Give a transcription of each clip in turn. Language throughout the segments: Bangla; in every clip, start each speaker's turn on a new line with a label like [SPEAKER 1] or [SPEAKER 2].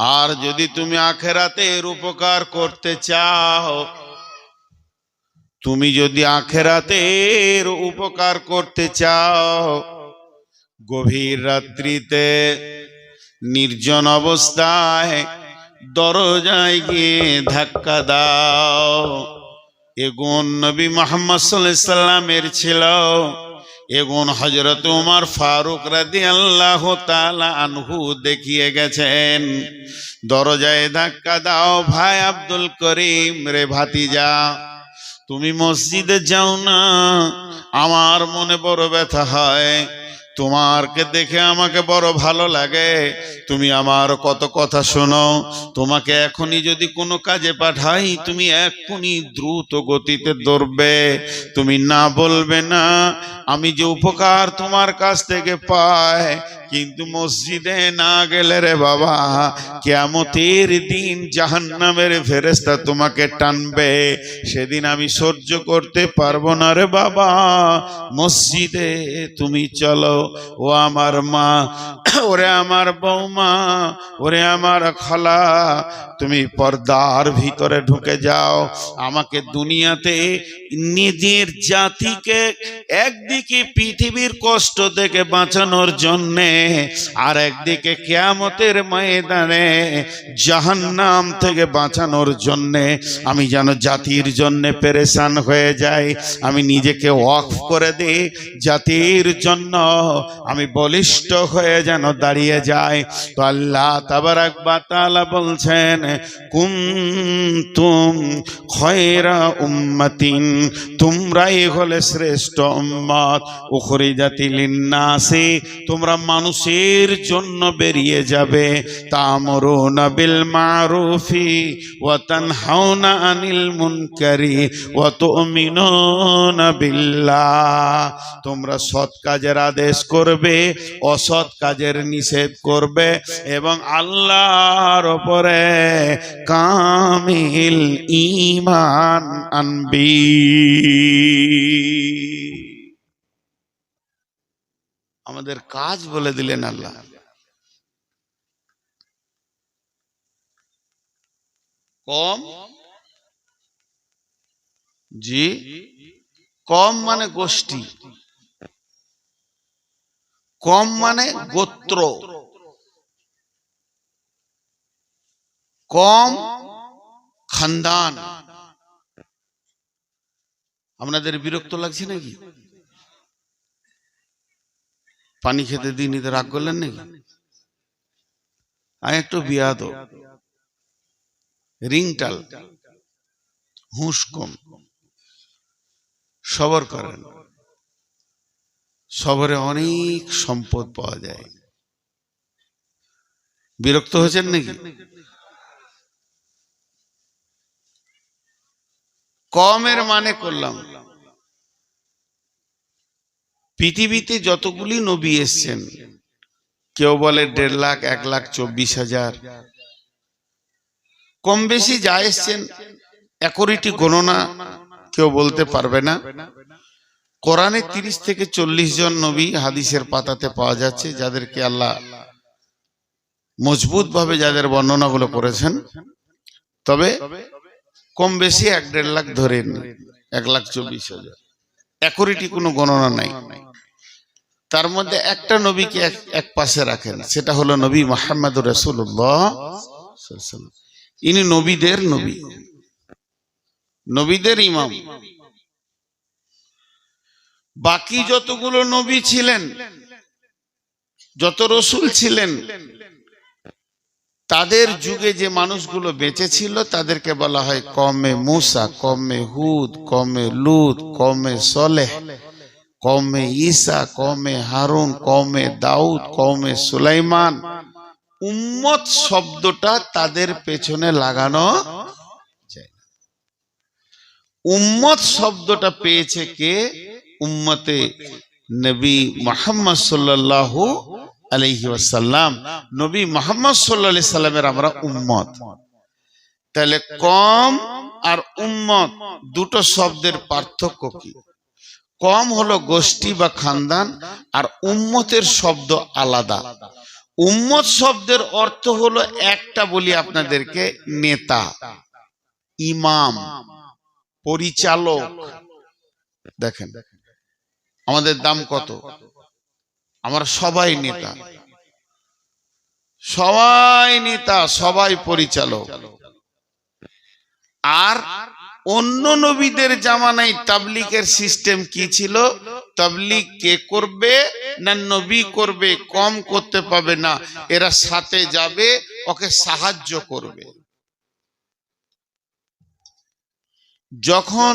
[SPEAKER 1] আর যদি তুমি আখেরাতের উপকার করতে চাও, তুমি যদি আখেরাতের উপকার করতে চাও, গভীর রাত্রিতে নির্জন অবস্থায় দরজায় গিয়ে ধাক্কা দাও। এগুন নবী মোহাম্মদ সাল্লামের ছিল। এগুন হজরত উমার ফারুক রাদি আল্লাহ তালা আনহু দেখিয়ে গেছেন, দরজায় ধাক্কা দাও ভাই আব্দুল করিম রে ভাতিজা, তুমি মসজিদে যাও না, আমার মনে বড় ব্যথা হয় তোমারকে দেখে আমাকে বড় ভালো লাগে। তুমি আমার কত কথা শোনো। তোমাকে এখনই যদি কোনো কাজে পাঠাই, তুমি এখনই দ্রুত গতিতে দৌড়বে। তুমি না বলবে না, আমি যে উপকার তোমার কাছ থেকে পাই কিন্তু মসজিদে না গেলে রে বাবা কেমতের দিন জাহান্নামের ফেরেস্তা তোমাকে টানবে। সেদিন আমি সহ্য করতে পারব না রে বাবা। মসজিদে তুমি চলো। ও আমার মা, ওরে আমার বৌমা, ওরে আমার খালা, তুমি পর্দার ভিতরে ঢুকে যাও। আমাকে দুনিয়াতে নিজের জাতিকে একদিকে পৃথিবীর কষ্ট থেকে বাঁচানোর জন্যে আর একদিকে কেয়ামতের ময়দানে জাহান্নাম থেকে বাঁচানোর জন্যে আমি যেন জাতির জন্যে পেরেশান হয়ে যাই, আমি নিজেকে অফ করে দিই, জাতির জন্য আমি বলিষ্ঠ হয়ে যেন দাঁড়িয়ে যাই। তো আল্লাহ তাবারাক বাতালা বলছেন কুমতুম খয়রা উম্মাতিন, তোমরাই হলে শ্রেষ্ঠ উম্মত, উখরিজাতি লিন্নাসি, তোমরা মানুষের জন্য বেরিয়ে যাবে। তামরুনা বিল মারুফি ওয়া তানহাউনা আনিল মুনকারি ওয়া তুমিনুনা বিল্লাহ। তোমরা সৎ কাজের আদেশ করবে, অসৎ কাজের নিষেধ করবে এবং আল্লাহর ওপরে কামিল ইমান আনবি। আমাদের কাজ বলে দিলেন আল্লাহ। কম? জি? কম মানে গোষ্ঠী। কম মানে গোত্র। কম খানদান। আপনাদের বিরক্ত লাগছে নাকি? পানি খেতে দিন এদের রাগ করলেন নাকি? আমি একটু বিয়াদ রিংটাল, হুঁশ কম। সবর করেন। সবরে অনেক সম্পদ পাওয়া যায়। বিরক্ত হয়েছেন নাকি? কমের মানে করলাম। পৃথিবীতে যতগুলি নবী এসছেন, কেউ বলে দেড় লাখ, এক লাখ, চব্বিশ হাজার। কম বেশি যা এসছেন, একরিটি গণনা কেউ বলতে পারবে না। কোরআনে তিরিশ থেকে চল্লিশ জন নবী হাদিসের পাতাতে পাওয়া যাচ্ছে, যাদেরকে আল্লাহ মজবুত ভাবে যাদের বর্ণনাগুলো করেছেন। তবে কম বেশি এক দেড় লাখ ধরেন, এক লাখ চব্বিশ হাজার। একরিটি কোনো গণনা নাই। তার মধ্যে একটা নবীকে এক এক পাশে রাখেন সেটা হলো নবী মোহাম্মদ রসুল্লাহ ইনি নবীদের নবী। নবীদের ইমাম। বাকি যতগুলো নবী ছিলেন যত রসুল ছিলেন তাদের যুগে যে মানুষগুলো বেঁচে ছিল তাদেরকে বলা হয় কমে মুসা, কমে হুদ, কমে লুত, কমে সলেহ, কমে ঈসা, কমে হারুন, কমে দাউদ, কমে সুলাইমান। উম্মত শব্দটা তাদের পেছনে লাগানো উম্মত শব্দটা পেয়েছে কে? উম্মতে নবী মোহাম্মদ সাল্লাল্লাহু আলাইহি ওয়াসাল্লাম, নবী মোহাম্মদ সাল্লাল্লাহু সাল্লামের আমরা উম্মত। তাহলে কম আর উম্মত দুটো শব্দের পার্থক্য কি? কম হলো গোষ্ঠী বা খানদান আর উম্মতের শব্দ আলাদা। উম্মত শব্দের অর্থ হলো একটা বলি আপনাদেরকে, নেতা, ইমাম, পরিচালক। দেখেন, আমাদের দাম কত? আমরা সবাই নেতা। সবাই নেতা সবাই পরিচালক। আর অন্য নবীদের জামানায় তাবলিকের সিস্টেম কি ছিল? তাবলিক কে করবে না নবী করবে কম করতে পাবে না। এরা সাথে যাবে ওকে সাহায্য করবে। যখন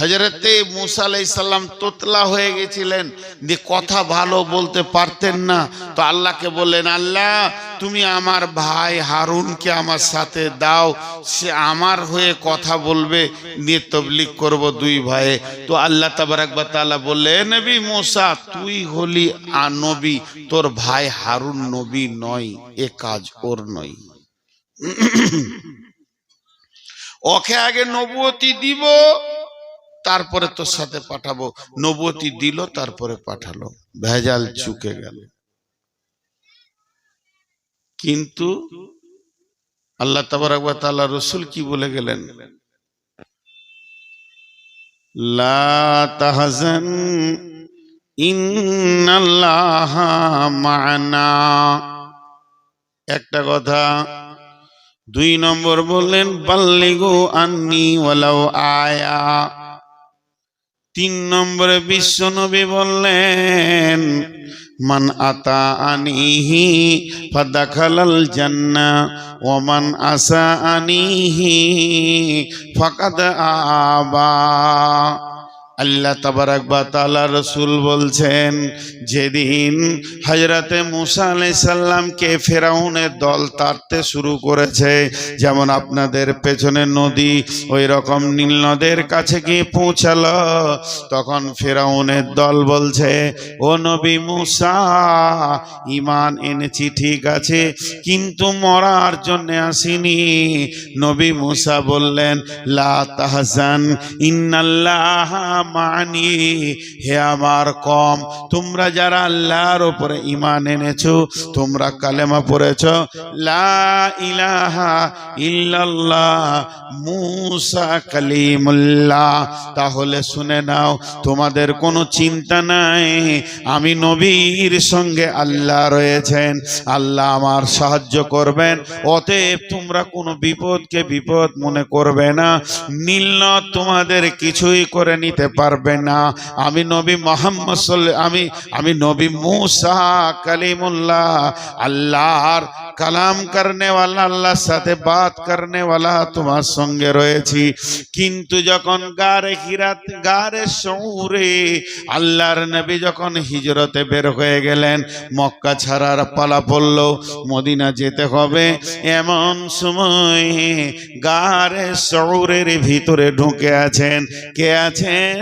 [SPEAKER 1] হজরতে মুসা আলাইসাল্লাম তোতলা হয়ে গেছিলেন। যে কথা ভালো বলতে পারতেন না। তো আল্লাহকে বললেন, আল্লাহ, তুমি আমার ভাই হারুনকে আমার সাথে দাও। সে আমার হয়ে কথা বলবে, নিয়ে তবলিক করব দুই ভাইয়ে। তো আল্লাহ তাবারাকবা তাআলা বললে নবী মুসা, তুই হলি আ নবী তোর ভাই হারুন নবী নয়, এ কাজ ওর নয়। ওকে আগে নবুয়তি দিব। তারপরে তোর সাথে পাঠাবো। নবুয়তি দিল তারপরে পাঠালো। ভেজাল চুকে গেল। কিন্তু আল্লাহ তাআলা রসুল কি বলে গেলেন? লা তাহজান ইন্নাল্লাহা মা'না। একটা কথা দুই নম্বর বললেন বাল্লিগু আন্নি ওয়ালাউ আয়া। তিন নম্বরে বিশ্ব নবী বললেন, মান আতা আনিহি ফাদাখালাল জান্না ওমান আসা আনিহি ফাকাদ আবা। আল্লাহ তাবারাক বা তাআলা রসুল বলছেন, যেদিন হজরতে মুসা আলাই সাল্লামকে ফেরাউনের দল তাড়তে শুরু করেছে, যেমন আপনাদের পেছনে নদী, ওই রকম নীল নদের কাছে গিয়ে পৌঁছালো, তখন ফেরাউনের দল বলছে, ও নবী মুসা ইমান এনেছি, ঠিক আছে, কিন্তু মরার জন্য আসিনি। নবী মুসা বললেন, লা তাহজান, ইন্নাল্লাহ মানি। হে আমার কম, তোমরা যারা আল্লাহর উপরে ইমান এনেছো, তোমরা কালেমা পড়েছ তাহলে শুনে নাও, তোমাদের কোনো চিন্তা নাই, আমি নবীর সঙ্গে আল্লাহ রয়েছেন, আল্লাহ আমার সাহায্য করবেন, অতএব তোমরা কোনো বিপদকে বিপদ মনে করবে না নীল তোমাদের কিছুই করে নিতে পারবে না। আমি নবী মোহাম্মদ সাল্লাহ আমি আমি নবী মুসা কালিমুল্লাহ, আল্লাহর কালাম করেনেওয়ালা, আল্লাহর সাথে বাত করেনেওয়ালা তোমার সঙ্গে রয়েছি। কিন্তু যখন গারে হিরাত, গারে সৌরে আল্লাহর নবী যখন হিজরতে বের হয়ে গেলেন, মক্কা ছাড়ার পালা পড়ল, মদিনা যেতে হবে। এমন সময় গারে সৌরের ভিতরে ঢুকে আছেন। কে আছেন?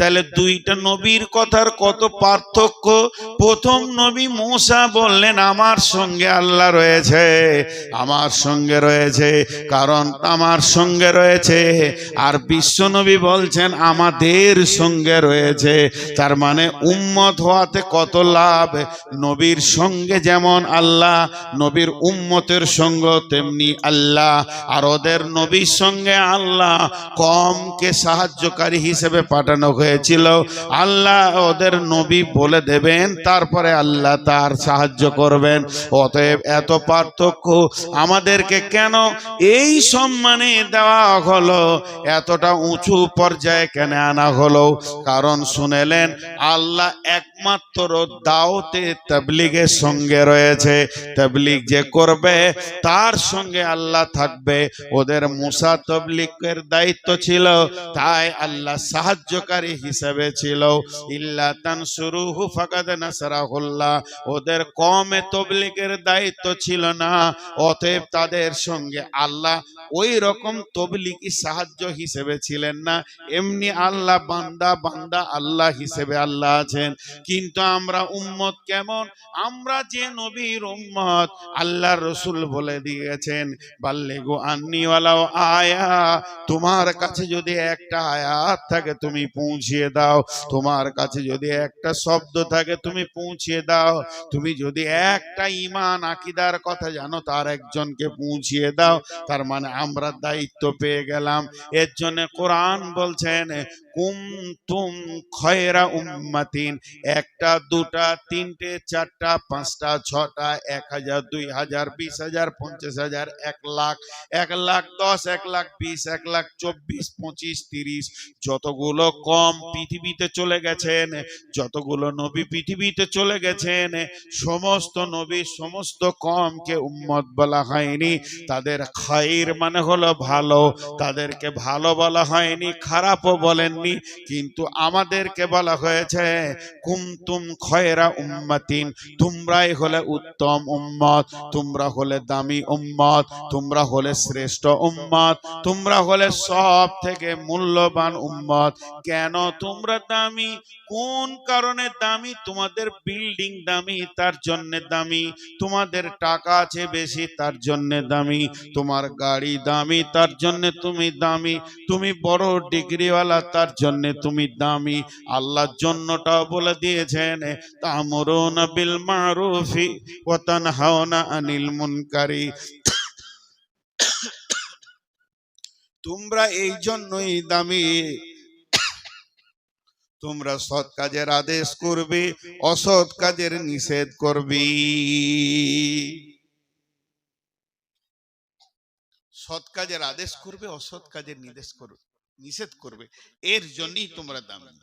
[SPEAKER 1] তাহলে দুইটা নবীর কথার কত পার্থক্য? প্রথম নবী মূসা বললেন, আমার সঙ্গে আল্লাহ রয়েছে, আমার সঙ্গে রয়েছে, কারণ আমার সঙ্গে রয়েছে। আর বিশ্ব নবী বলছেন, আমাদের সঙ্গে রয়েছে। তার মানে উম্মত হওয়াতে কত লাভ? নবীর সঙ্গে যেমন আল্লাহ, নবীর উম্মতের সঙ্গে তেমনি আল্লাহ। আর ওদের নবীর সঙ্গে আল্লাহ কমকে সাহায্যকারী হিসেবে পাঠানো হয়েছিল। আল্লাহ ওদের নবী বলে দেবেন, তারপরে আল্লাহ তার সাহায্য করবেন। অতএব এত পার্থক্য আমাদেরকে কেন এই সম্মানে দেওয়া হলো? এতটা উঁচু পর্যায়ে কেন আনা হলো? কারণ শুনেলেন, আল্লাহ একমাত্র দাওতে তবলিগের সঙ্গে রয়েছে। তবলিগ যে করবে, তার সঙ্গে আল্লাহ থাকবে। ওদের মুসা তবলিগের দায়িত্ব ছিল, তাই আল্লাহ সাহায্যকারী হিসাবে ছিল। ইল্লা তানসুরুহু ফাকাদ নাসারাহুল্লাহ। ওদের কমে তবলিগের দায়িত্ব ছিল না। অতএব তাদের সঙ্গে আল্লাহ ওই রকম তবলিগি সাহায্য হিসেবে ছিলেন না। এমনি আল্লাহ বান্দা বান্দা আল্লাহ হিসেবে আল্লাহ আছেন। কিন্তু আমরা উম্মত কেমন? আমরা যে নবীর উম্মত, আল্লাহ রসুল বলে দিয়েছেন বাল্লে গো আন্নিওয়ালাও আয়া। তোমার কাছে যদি একটা আয়াত থাকে, তুমি পৌঁছিয়ে দাও। তোমার কাছে যদি একটা শব্দ থাকে, তুমি পৌঁছিয়ে দাও। তুমি যদি একটা ইমান, আকিদার কথা জানো, তার একজনকে পৌঁছিয়ে দাও। তার মানে আমরা দায়িত্ব পেয়ে গেলাম। এর জন্য কোরআন বলছেন কুম কুমতুম খয়রা উম্মাতিন। একটা, দুটা, তিনটে, চারটা, পাঁচটা, ছটা, এক হাজার, দুই হাজার, বিশ হাজার, পঞ্চাশ হাজার, এক লাখ এক লাখ দশ, এক লাখ বিশ, এক লাখ চব্বিশ, পঁচিশ, তিরিশ। যতগুলো কম পৃথিবীতে চলে গেছেন, যতগুলো নবী পৃথিবীতে চলে গেছেন, সমস্ত নবী, সমস্ত কমকে উম্মত বলা হয়নি। তাদের খাইর মানে হলো ভালো। তাদেরকে ভালো বলা হয়নি, খারাপও বলেননি, কিন্তু আমাদেরকে বলা হয়েছে কুমতুম খয়রা উম্মাতিন, তোমরাই হলে উত্তম উম্মত, তোমরা হলে দামি উম্মত, তোমরা হলে শ্রেষ্ঠ উম্মত, তোমরা হলে সব থেকে মূল্যবান উম্মত। কেন তোমরা দামি? কোন কারণে দামি? তোমাদের বিল্ডিং দামি, তার জন্য দামি। তোমাদের টাকা আছে বেশি, তার জন্য দামি। তোমার গাড়ি দামি, তার জন্য তুমি দামি। তুমি বড় ডিগ্রিওয়ালা, তার জন্য তুমি দামি। আল্লাহর জন্যটাও বলে দিয়েছেন, তামরুনা বিল মারুফি ওয়া তানহাউনা আনিল মুনকারি। তোমরা এই জন্যই দামি। তোমরা সৎ কাজের আদেশ করবে, অসৎ কাজের নিষেধ করবি। সৎ কাজের আদেশ করবে অসৎ কাজের নির্দেশ করবে নিষেধ করবে। এর জন্যই তোমরা দামি।